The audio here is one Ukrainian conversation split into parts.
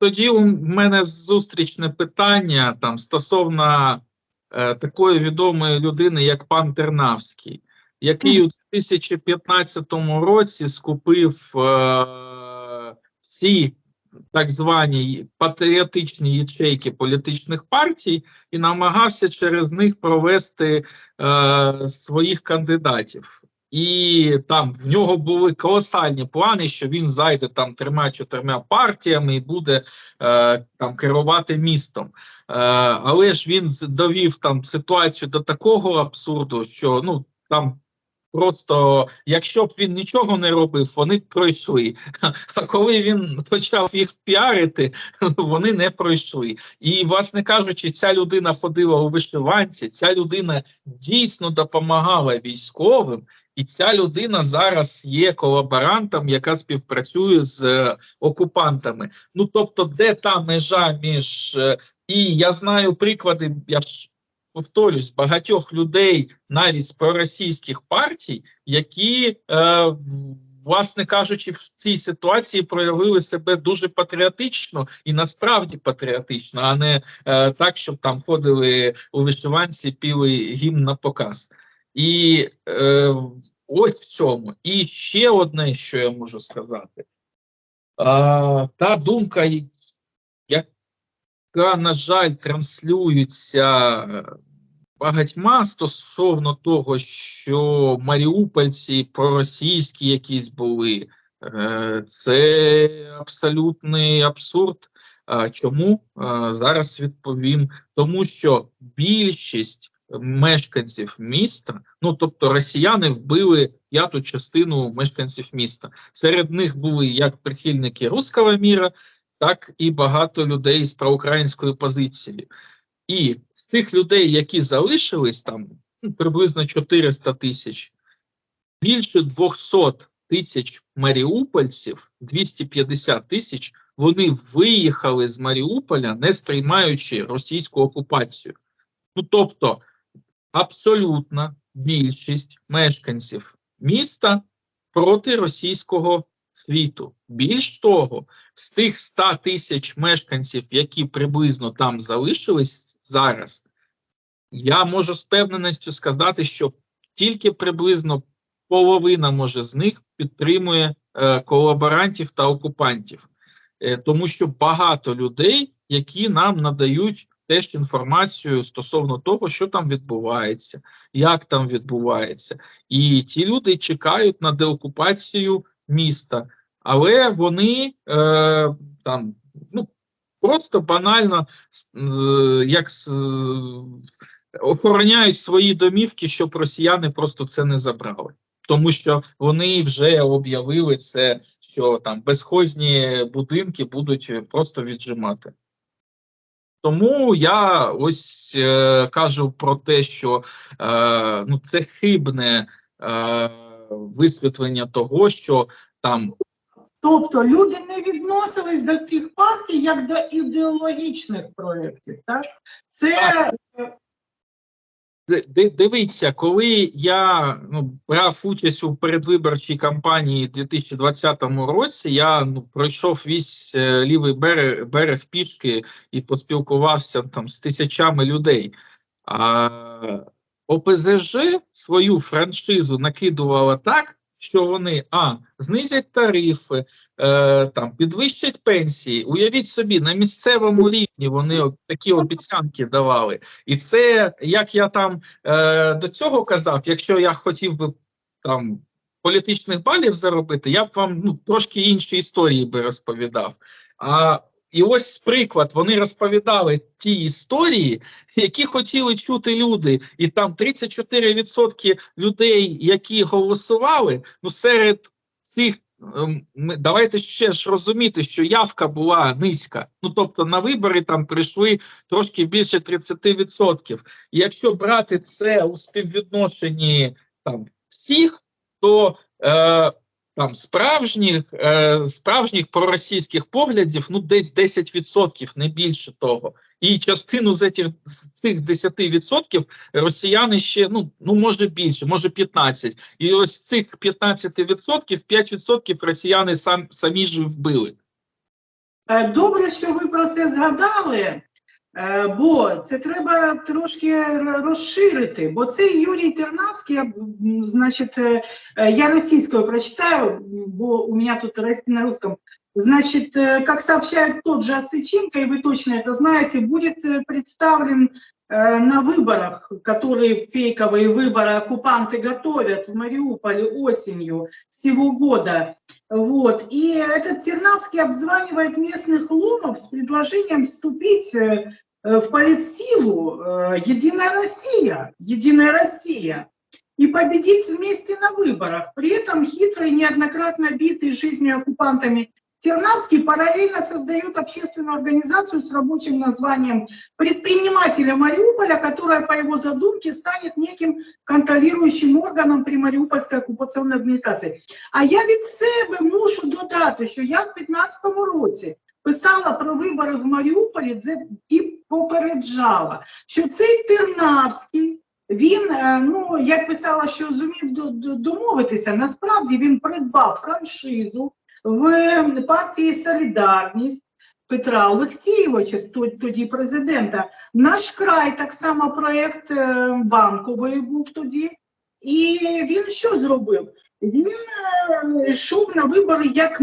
тоді у мене зустрічне питання там стосовно е, такої відомої людини, як пан Тернавський, який у 2015 році скупив е, всі так звані патріотичні ячейки політичних партій і намагався через них провести е, своїх кандидатів. І там в нього були колосальні плани, що він зайде там трьома-чотирма партіями і буде е, там керувати містом. Е, але ж він довів там ситуацію до такого абсурду, що ну там просто, якщо б він нічого не робив, вони б пройшли. А коли він почав їх піарити, вони не пройшли. І, власне кажучи, ця людина ходила у вишиванці, ця людина дійсно допомагала військовим. І ця людина зараз є колаборантом, яка співпрацює з е, окупантами. Ну тобто, де та межа між е, і я знаю приклади, я ж повторюсь, багатьох людей, навіть з проросійських партій, які, е, власне кажучи, в цій ситуації проявили себе дуже патріотично і насправді патріотично, а не е, так, щоб там ходили у вишиванці, піли гімн на показ. І е, ось в цьому. І ще одне, що я можу сказати. А, та думка, яка, на жаль, транслюється багатьма стосовно того, що маріупольці проросійські якісь були, е, це абсолютний абсурд. Чому зараз відповім? Тому що більшість мешканців міста, ну тобто росіяни вбили п'яту частину мешканців міста. Серед них були як прихильники руського міра, так і багато людей з проукраїнською позицією. І з тих людей, які залишились там, ну, приблизно 400 тисяч, більше 200 тисяч маріупольців, 250 тисяч, вони виїхали з Маріуполя, не сприймаючи російську окупацію. Ну тобто, абсолютна більшість мешканців міста проти російського світу. Більш того, з тих 100 тисяч мешканців, які приблизно там залишились зараз, я можу з певненістю сказати, що тільки приблизно половина може з них підтримує е, колаборантів та окупантів, е, тому що багато людей, які нам надають теж інформацію стосовно того, що там відбувається, як там відбувається, і ті люди чекають на деокупацію міста, але вони е, там ну просто банально е, як с- охороняють свої домівки, щоб росіяни просто це не забрали, тому що вони вже об'явили це, що там безхозні будинки будуть просто віджимати. Тому я ось е, кажу про те, що е, ну це хибне е, висвітлення того, що там Тобто люди не відносились до цих партій як до ідеологічних проєктів. Так? Це Так. Ди- ди- Дивіться, коли я ну, брав участь у передвиборчій кампанії у 2020 році, я ну, пройшов весь е, лівий берег, берег пішки і поспілкувався там з тисячами людей. А ОПЗЖ свою франшизу накидувала так, що вони а знизять тарифи, е, там підвищать пенсії. Уявіть собі, на місцевому рівні вони такі обіцянки давали. І це як я там е, до цього казав, якщо я хотів би там політичних балів заробити, я б вам ну, трошки інші історії би розповідав. А і ось приклад, вони розповідали ті історії, які хотіли чути люди, і там 34% людей, які голосували, ну серед цих ем, давайте ще ж розуміти, що явка була низька. Ну тобто на вибори там прийшли трошки більше 30%. І якщо брати це у співвідношенні там всіх, то е, там справжніх, е, справжніх проросійських поглядів ну десь 10%, не більше того. І частину з цих, з цих 10% росіяни ще ну, ну може більше, може 15%. І ось цих 15% 5% росіяни сам, самі ж вбили. Е, Добре, що ви про це згадали, бо це треба трошки р- розширити. Бо цей Юрій Тернавський, я, м, значить, е, е, я російською прочитаю, м, бо у меня тут рос- на русском. Значит, э, как сообщает тот же Осыченко, и вы точно это знаете, будет э, представлен э, на выборах, которые фейковые выборы оккупанты готовят в Мариуполе осенью сего года. Вот. И этот Тернавский обзванивает местных ломов с предложением вступить э, э, в политсилу э, «Единая Россия», «Единая Россия» и победить вместе на выборах. При этом хитрый, неоднократно битый жизнью оккупантами Тернавский параллельно создает общественную организацию с рабочим названием «Предприниматели Мариуполя», которая, по его задумке, станет неким контролирующим органом при Маріупольській окупаційній адміністрації. А я від себе мушу додати, що я в 15-му році писала про вибори в Маріуполі і попереджала, що цей Тернавський, він, е, ну, як писала, що зумів до- до- домовитися, насправді він придбав франшизу в партії Солідарність Петра Олексійовича, тоді президента. Наш край так само проєкт е, банковий був тоді. І він що зробив? Він е, йшов на вибори як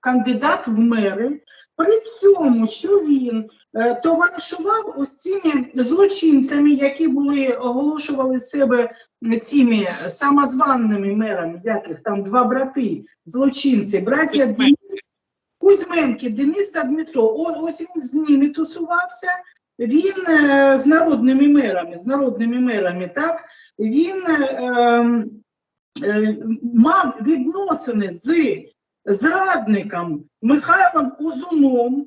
кандидат в мери, при цьому, що він товаришував ось цими злочинцями, які були оголошували себе цими самозваними мерами, яких там два брати, злочинці, браття. Денис, Кузьменки, Денис та Дмитро. О, ось він з ними тусувався. Він е, з народними мерами, з народними мерами, так він е, е, мав відносини з зрадником Михайлом Узуном,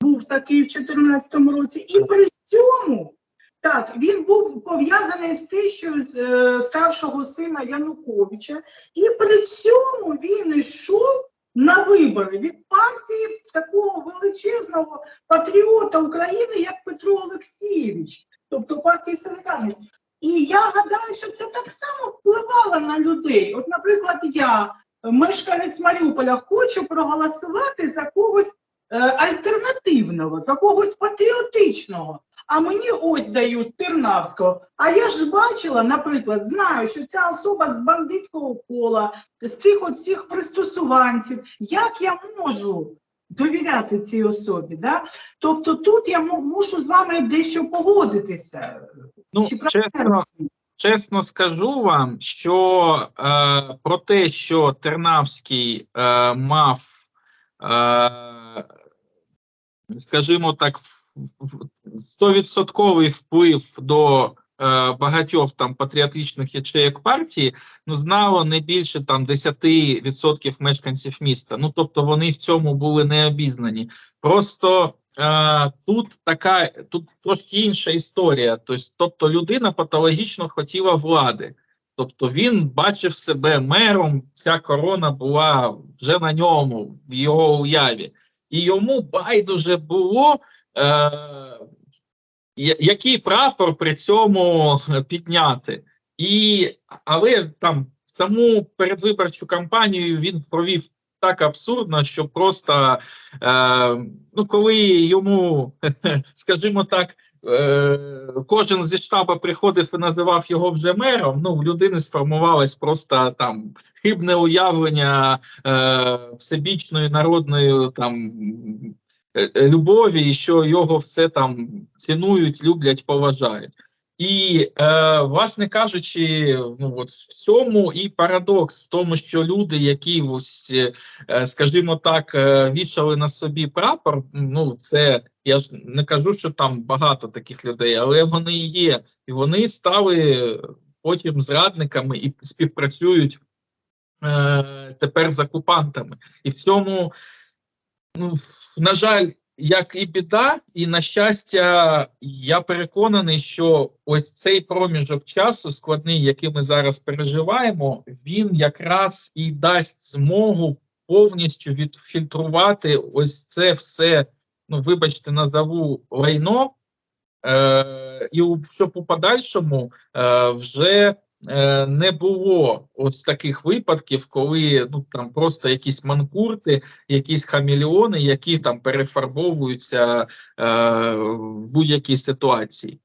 був такий в 2014 році, і при цьому так, він був пов'язаний з тещою з е, старшого сина Януковича, і при цьому він йшов на вибори від партії такого величезного патріота України, як Петро Олексійович, тобто партії Солідарність. І я гадаю, що це так само впливало на людей. От, наприклад, я, мешканець Маріуполя, хочу проголосувати за когось альтернативного, за когось патріотичного. А мені ось дають Тернавського. А я ж бачила, наприклад, знаю, що ця особа з бандитського кола, з тих от всіх пристосуванців. Як я можу довіряти цій особі? Да? Тобто тут я мушу з вами дещо погодитися. Ну, Чи чесно, чесно скажу вам, що е, про те, що Тернавський е, мав, е, скажімо так, стовідсотковий вплив до е, багатьох там патріотичних ячеїк партії, ну знало не більше там 10% мешканців міста. Ну тобто вони в цьому були не обізнані. Просто е, тут така, тут трошки інша історія. Тобто людина патологічно хотіла влади. Тобто він бачив себе мером, ця корона була вже на ньому, в його уяві. І йому байдуже було, е, який прапор при цьому підняти. І, але там саму передвиборчу кампанію він провів так абсурдно, що просто е, ну, коли йому, скажімо так, е, кожен зі штаба приходив і називав його вже мером, ну, в людини сформувалось просто там хибне уявлення е, всебічної народної там е, е, любові, і що його все там цінують, люблять, поважають. І, е, власне кажучи, ну от в цьому і парадокс, в тому, що люди, які ось, е, скажімо так, е, вішали на собі прапор, ну це я ж не кажу, що там багато таких людей, але вони є, і вони стали потім зрадниками і співпрацюють е, тепер з окупантами. І в цьому, ну, на жаль, як і біда, і на щастя, я переконаний, що ось цей проміжок часу складний, який ми зараз переживаємо, він якраз і дасть змогу повністю відфільтрувати ось це все, ну вибачте, назову лайно, е, і щоб у подальшому е, вже не було ось таких випадків, коли ну там просто якісь манкурти, якісь хамелеони, які там перефарбовуються е, в будь-якій ситуації.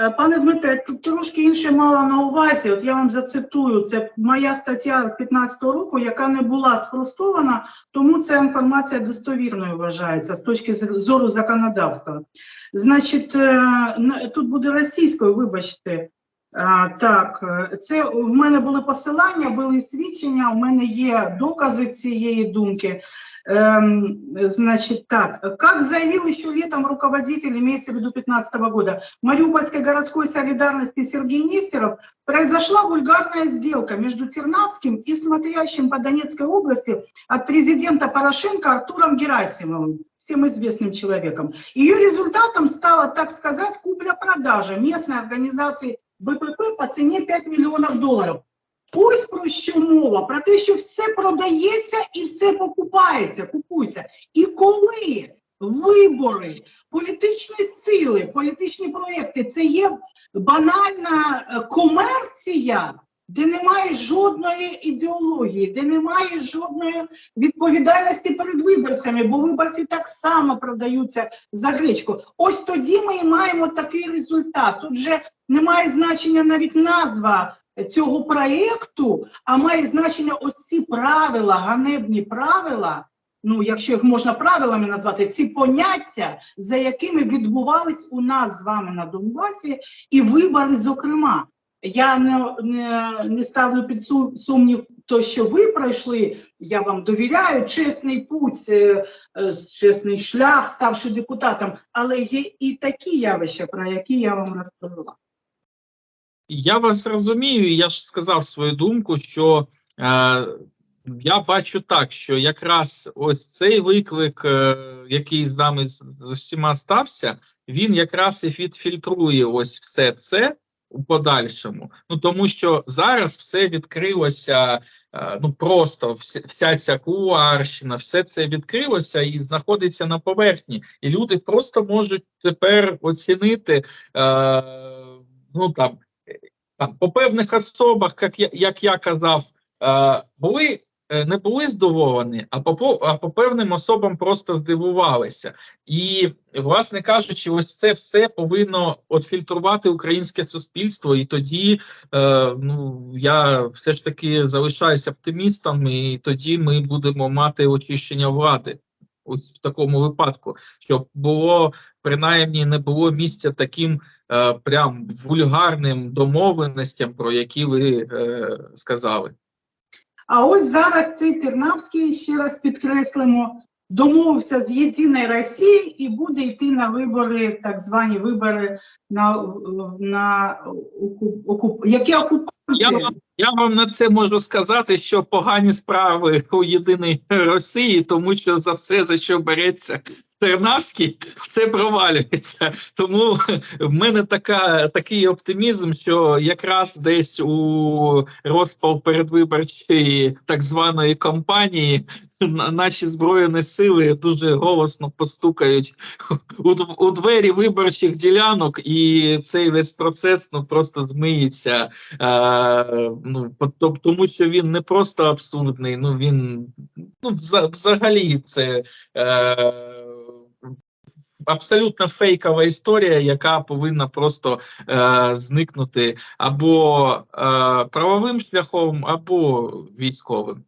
Е, Пане Дмитре, тут трошки інше мала на увазі. От я вам зацитую. Це моя стаття з 15-го року, яка не була спростована, тому ця інформація достовірною вважається з точки зору законодавства. Значить, е, тут буде російською, вибачте. А, так, е, це в мене були посилання, були свідчення, у мене є докази цієї думки. Эм, значит, так, как заявил еще летом руководитель, имеется в виду 2015 года, Мариупольской городской солидарности Сергей Нестеров, произошла вульгарная сделка между Тернавским и смотрящим по Донецкой области от президента Порошенко Артуром Герасимовым, всем известным человеком. Ее результатом стала, так сказать, купля-продажа местной организации БПП по цене 5 миллионов долларов. Ось про що мова, про те, що все продається і все покупається, купується. І коли вибори, політичні сили, політичні проекти це є банальна е, комерція, де немає жодної ідеології, де немає жодної відповідальності перед виборцями, бо виборці так само продаються за гречку. Ось тоді ми і маємо такий результат. Тут немає значення навіть назва цього проєкту, а має значення оці правила, ганебні правила, ну, якщо їх можна правилами назвати, ці поняття, за якими відбувались у нас з вами на Донбасі, і вибори, зокрема. Я не, не, не ставлю під сумнів то, що ви пройшли, я вам довіряю, чесний путь, е, е, чесний шлях, ставши депутатом, але є і такі явища, про які я вам розповіла. Я вас розумію, я ж сказав свою думку, що е, я бачу так, що якраз ось цей виклик, е, який з нами з, всіма стався, він якраз і відфільтрує ось все це у подальшому. Ну тому що зараз все відкрилося, е, ну просто вся, вся ця кулуарщина, все це відкрилося і знаходиться на поверхні, і люди просто можуть тепер оцінити е, ну там. По певних особах, як я, як я казав, е, були, е, не були здивовані, а по, а по певним особам просто здивувалися. І, власне кажучи, ось це все повинно от фільтрувати українське суспільство, і тоді е, ну, я все ж таки залишаюся оптимістом, і тоді ми будемо мати очищення влади. Ось в такому випадку, щоб було принаймні не було місця таким е, прям вульгарним домовленостям, про які ви е, сказали. А ось зараз цей Тернавський, ще раз підкреслимо, домовився з Єдиною Росією і буде йти на вибори, так звані вибори на, на окуп, окуп, які окупанти. Я вам, я вам на це можу сказати, що погані справи у єдиній Росії, тому що за все, за що береться Тернавський, все провалюється. Тому в мене така, такий оптимізм, що якраз десь у розпал передвиборчої так званої кампанії наші збройні сили дуже голосно постукають у, двері виборчих ділянок, і цей весь процес ну просто змиється. Е, ну, тому що він не просто абсурдний, ну він ну, взагалі це. Е, Абсолютно фейкова історія, яка повинна просто е, зникнути або е, правовим шляхом, або військовим.